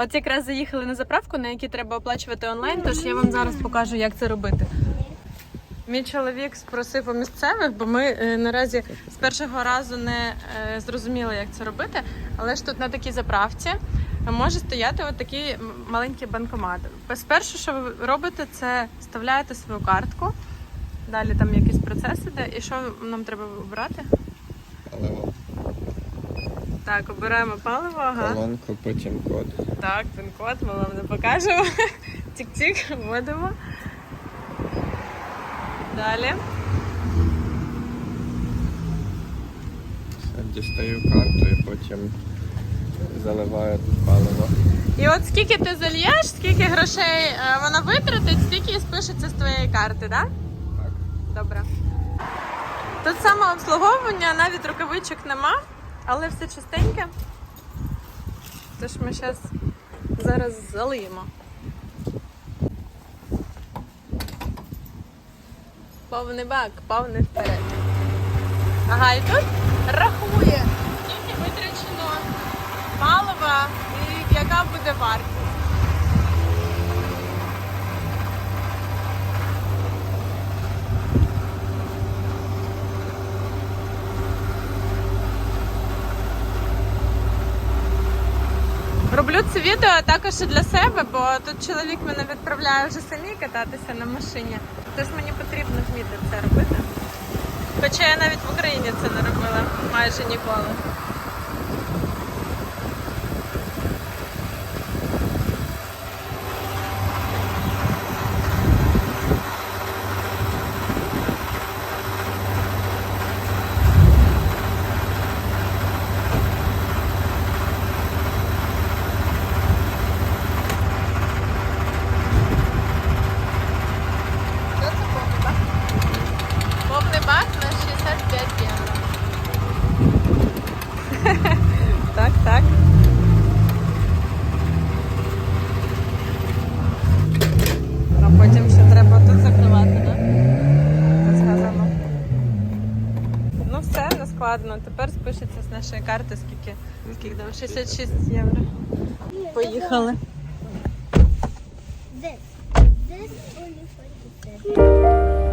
От якраз заїхали на заправку, на якій треба оплачувати онлайн, тож я вам зараз покажу, як це робити. Мій чоловік спросив у місцевих, бо ми е, наразі з першого разу не е, зрозуміли, як це робити. Але ж тут на такій заправці може стояти от такий маленький банкомат. Спершу, що ви робите, це вставляєте свою картку. Далі там якийсь процес іде. І що нам треба обрати? Так, обираємо паливо, ага. колонку, потім код. Так, пін-код ми вам не покажемо. Тік-тік, вводимо. Далі. Все, дістаю карту і потім заливаю тут паливо. І от скільки ти зальєш, скільки грошей е, вона витратить, стільки і спишеться з твоєї карти, так? Так. Добре. Тут саме обслуговування, навіть рукавичок нема, але все чистеньке. Тож ми зараз зараз залиємо. Повний бак, повний вперед. Ага, і тут рахує, скільки витрачено палива і яка буде вартість. Роблю це відео також і для себе, бо тут чоловік мене відправляє вже самі кататися на машині. Тож мені потрібно вміти це робити. Хоча я навіть в Україні це не робила майже ніколи. Що це повний бак? Повний бак на 65 євро. Так. А потім ще треба тут закривати, так? Розказано. Ну все, не складно. Тепер спишеться з нашої карти, скільки, скільки там? 66 євро. Поїхали. Only for the